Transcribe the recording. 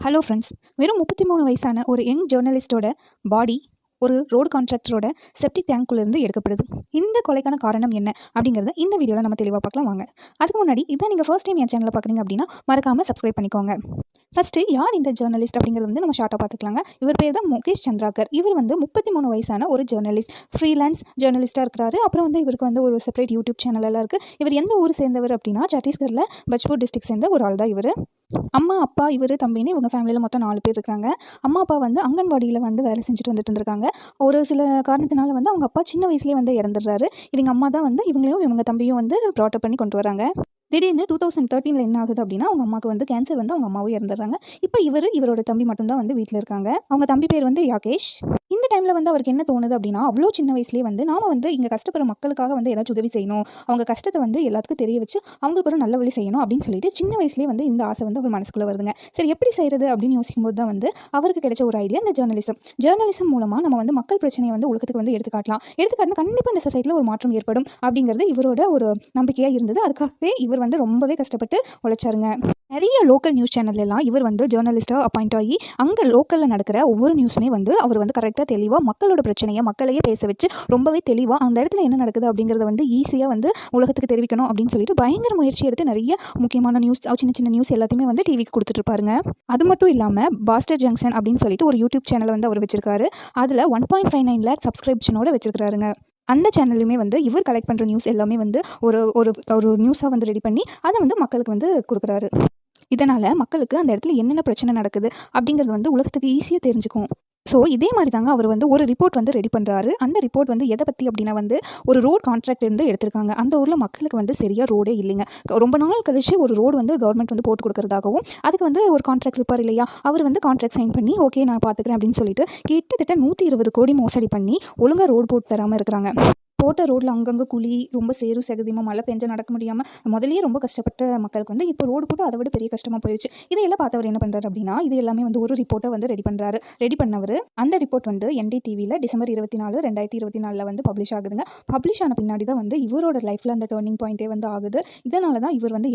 Hello friends வெறும் முப்பத்தி மூணு வயசான ஒரு யங் ஜேர்னலிஸ்டோட பாடி ஒரு ரோடு கான்ட்ராக்டரோட செப்டிக் டேங்க்குள்ளேருந்து எடுக்கப்படுது. இந்த கொலைக்கான காரணம் என்ன அப்படிங்கிறத இந்த வீடியோவில் நம்ம தெளிவாக பார்க்கலாம் வாங்க. அதுக்கு முன்னாடி இதான் நீங்கள் ஃபர்ஸ்ட் டைம் என் சேனலில் பார்க்குறீங்க அப்படின்னா மறக்காமல் சப்ஸ்கிரைப் பண்ணிக்கோங்க. ஃபஸ்ட்டு யார் இந்த ஜேர்னலிஸ்ட் அப்படிங்கிறது வந்து நம்ம ஷார்ட்டாக பார்த்துக்கலாங்க. இவர் பேர் தான் முகேஷ் சந்திராகர். இவர் வந்து முப்பத்தி மூணு வயசான ஒரு ஜேர்னலிஸ்ட் ஃப்ரீலான்ஸ் ஜேர்னலிஸ்ட்டாக இருக்கிறாரு. அப்புறம் வந்து இவருக்கு வந்து ஒரு செப்பரேட் யூடியூப் சேனல் எல்லாம் இருக்குது இவர் எந்த ஊர் சேர்ந்தவர் அப்படின்னா சத்தீஸ்கரில் பஜ்பூர் டிஸ்ட்ரிக்ட் சேர்ந்த ஒரு ஆள் தான் இவர். அம்மா அப்பா இவர் தம்பின்னு இவங்க ஃபேமிலியில் மொத்தம் நாலு பேர் இருக்காங்க அம்மா அப்பா வந்து அங்கன்வாடியில் வந்து வேலை செஞ்சுட்டு வந்துட்டு இருந்திருக்காங்க. ஒரு சில காரணத்தினால வந்து அவங்க அப்பா சின்ன வயசுலேயே வந்து இறந்துடுறாரு. இவங்க அம்மா தான் வந்து இவங்களையும் இவங்க தம்பியும் வந்து ப்ராட்டப் பண்ணி கொண்டு வராங்க. திடீர்னு டூ தௌசண்ட் தேர்ட்டீனில் என்ன ஆகுது அப்படின்னா அவங்க அம்மாவுக்கு வந்து கேன்சர் வந்து அவங்க அம்மாவும் இறந்துடுறாங்க. இப்போ இவர் இவரோட தம்பி மட்டும்தான் வந்து வீட்டில் இருக்காங்க. அவங்க தம்பி பேர் வந்து யாகேஷ். இந்த டைமில் வந்து அவருக்கு என்ன தோணுது அப்படின்னா அவ்வளோ சின்ன வயசுலேயே வந்து நாம் வந்து இங்கே கஷ்டப்படுற மக்களுக்காக வந்து ஏதாச்சும் உதவி செய்யணும். அவங்க கஷ்டத்தை வந்து எல்லாத்துக்கும் தெரிய வச்சு அவங்களுக்கு ஒரு நல்ல வழி செய்யணும் அப்படின்னு சொல்லிட்டு சின்ன வயசுலேயே வந்து இந்த ஆசை வந்து அவர் மனசுக்குள்ளே வருதுங்க. சரி எப்படி செய்கிறது அப்படின்னு யோசிக்கும் போது தான் வந்து அவருக்கு கிடைச்ச ஒரு ஐடியா இந்த ஜேர்னலிசம் ஜேர்னலிசம் மூலமாக நம்ம வந்து மக்கள் பிரச்சனையை வந்து உலகத்துக்கு வந்து எடுத்துக்காட்டலாம் எடுத்துக்காட்டினா கண்டிப்பாக இந்த சொசைட்டியில் ஒரு மாற்றம் ஏற்படும் அப்படிங்கிறது இவரோட ஒரு நம்பிக்கையாக இருந்தது. அதுக்காகவே இவர் இவர் வந்து ரொம்பவே கஷ்டப்பட்டு உழைச்சாருங்க. நிறைய லோக்கல் நியூஸ் சேனல்லாம் இவர் வந்து ஜேர்னலிஸ்ட்டாக அப்பாயிண்ட் ஆகி அங்கே லோக்கலில் நடக்கிற ஒவ்வொரு நியூஸுமே வந்து அவர் வந்து கரெக்டாக தெளிவாக மக்களோட பிரச்சனையை மக்களையே பேச வச்சு ரொம்பவே தெளிவாக அந்த இடத்துல என்ன நடக்குது அப்படிங்கிறத வந்து ஈஸியாக வந்து உலகத்துக்கு தெரிவிக்கணும் அப்படின்னு சொல்லிட்டு பயங்கர முயற்சி எடுத்து நிறைய முக்கியமான நியூஸ் சின்ன சின்ன நியூஸ் எல்லாத்தையுமே வந்து டிவிக்கு கொடுத்துட்ருப்பாருங்க அது மட்டும் இல்லாமல் பாஸ்டர் ஜங்ஷன் அப்படின்னு சொல்லிட்டு ஒரு யூடியூப் சேனல் வந்து அவர் வச்சிருக்காரு. அதில் one point five nine lakh சப்ஸ்கிரிப்ஷனோட வச்சிருக்காருங்க அந்த சேனல்லையுமே வந்து இவர் கலெக்ட் பண்ணுற நியூஸ் எல்லாமே வந்து ஒரு ஒரு ஒரு நியூஸாக வந்து ரெடி பண்ணி அதை வந்து மக்களுக்கு வந்து கொடுக்குறாரு. இதனால் மக்களுக்கு அந்த இடத்துல என்னென்ன பிரச்சனை நடக்குது அப்படிங்கிறது வந்து உலகத்துக்கு ஈஸியாக தெரிஞ்சுக்கும். ஸோ இதே மாதிரி தாங்க அவர் வந்து ஒரு ரிப்போர்ட் வந்து ரெடி பண்ணுறாரு அந்த ரிப்போர்ட் வந்து எதை பற்றி அப்படின்னா வந்து ஒரு ரோட் கான்ட்ராக்ட் இருந்து எடுத்திருக்காங்க. அந்த ஊரில் மக்களுக்கு வந்து சரியாக ரோடே இல்லைங்க. ரொம்ப நாள் கழிச்சு ஒரு ரோடு வந்து கவர்மெண்ட் வந்து போட்டு கொடுக்குறதாகவும் அதுக்கு வந்து ஒரு கான்ட்ராக்ட் இருப்பார் இல்லையா? அவர் வந்து கான்ட்ராக்ட் சைன் பண்ணி ஓகே நான் பார்த்துக்கிறேன் அப்படின்னு சொல்லிட்டு கிட்டத்தட்ட நூற்றி இருபது கோடி மோசடி பண்ணி ஒழுங்காக ரோடு போட்டு தராமல் இருக்கிறாங்க. போட்ட ரோட்டில் அங்கங்கே குழி ரொம்ப சேரும் சகதியமாக மழை பெஞ்ச நடக்க முடியாமல் முதலே ரொம்ப கஷ்டப்பட்ட மக்களுக்கு வந்து இப்போ ரோடு போட்டு அதை விட பெரிய கஷ்டமாக போயிடுச்சு இதையெல்லாம் பார்த்தவர் என்ன பண்ணுறாரு அப்படின்னா இது எல்லாமே வந்து ஒரு ரிப்போர்ட்டை வந்து ரெடி பண்ணுறாரு ரெடி பண்ணவர் அந்த ரிப்போர்ட் வந்து என்டிடிவியில் டிசம்பர் இருபத்தி நாலு ரெண்டாயிரத்தி இருபத்தி நாலில் வந்து பப்ளிஷ் ஆகுதுங்க. பப்ளிஷ் ஆன பின்னாடி தான் வந்து இவரோட லைஃப்பில் அந்த டேர்னிங் பாயிண்ட்டே வந்து ஆகுது. இதனால தான் இவர் வந்து